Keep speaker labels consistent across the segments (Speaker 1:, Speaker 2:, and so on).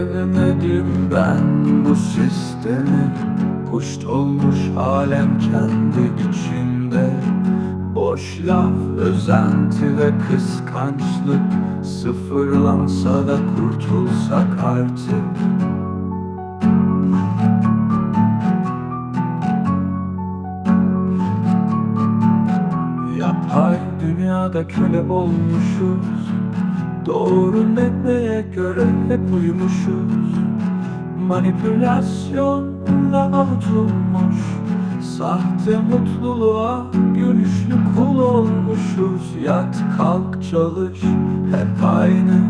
Speaker 1: Sevmedim ben bu sistemi. Puşt olmuş alem kendi içinde. Boş laf, özenti ve kıskançlık. Sıfırlansa da kurtulsak artık. Yapay dünyada köle olmuşuz Doğru netmeye göre hep uymuşuz Manipülasyonla avutulmuş. Sahte mutluluğa gülüşlü kul olmuşuz. Yat kalk çalış hep aynı.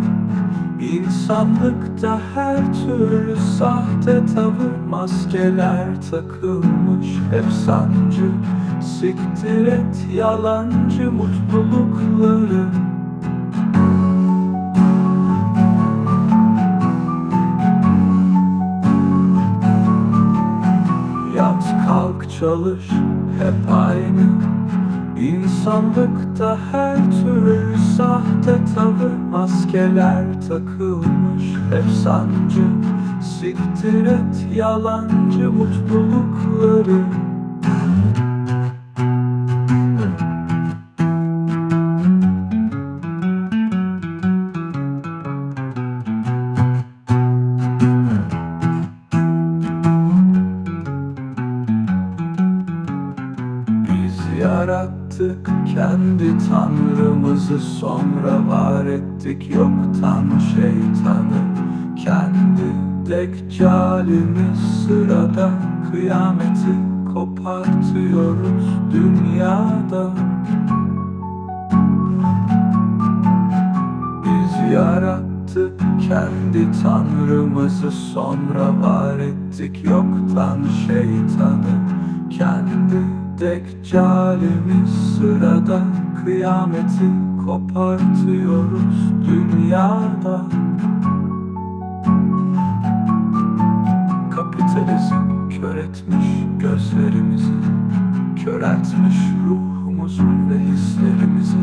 Speaker 1: İnsanlıkta her türlü sahte tavır Maskeler takılmış. Hep sancı Siktir et yalancı mutlulukları Yat kalk çalış. Hep aynı. İnsanlıkta her türlü sahte tavır Maskeler takılmış. Hep sancı. Siktir et yalancı mutlulukları yarattık. Kendi tanrımızı sonra var ettik. Yoktan şeytanı. Kendi deccalimiz sırada. Kıyameti kopartıyoruz dünyada Biz yarattık. Kendi tanrımızı sonra var ettik. Yoktan şeytanı. Kendi deccalimiz sırada kıyameti kopartıyoruz dünyada. Kapitalizm kör etmiş gözlerimizi Köreltmiş ruhumuzu ve hislerimizi.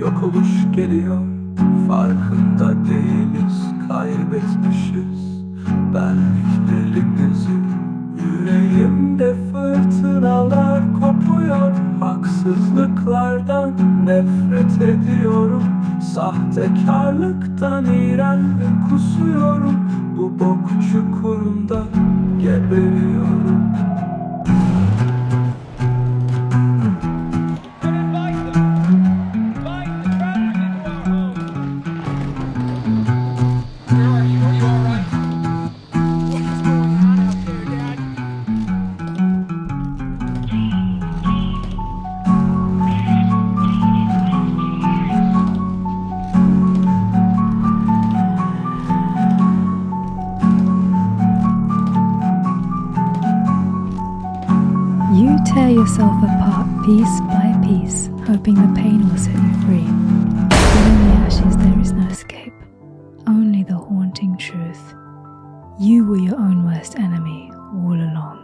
Speaker 1: Yok oluş geliyor farkında değiliz Kaybetmişiz. Benliklerimizi Haksızlıklardan nefret ediyorum. Sahtekarlıktan iğren kusuyorum. Bu bok çukurunda
Speaker 2: tear yourself apart piece by piece, hoping the pain will set you free. But in the ashes, there is no escape, only the haunting truth. You were your own worst enemy all along.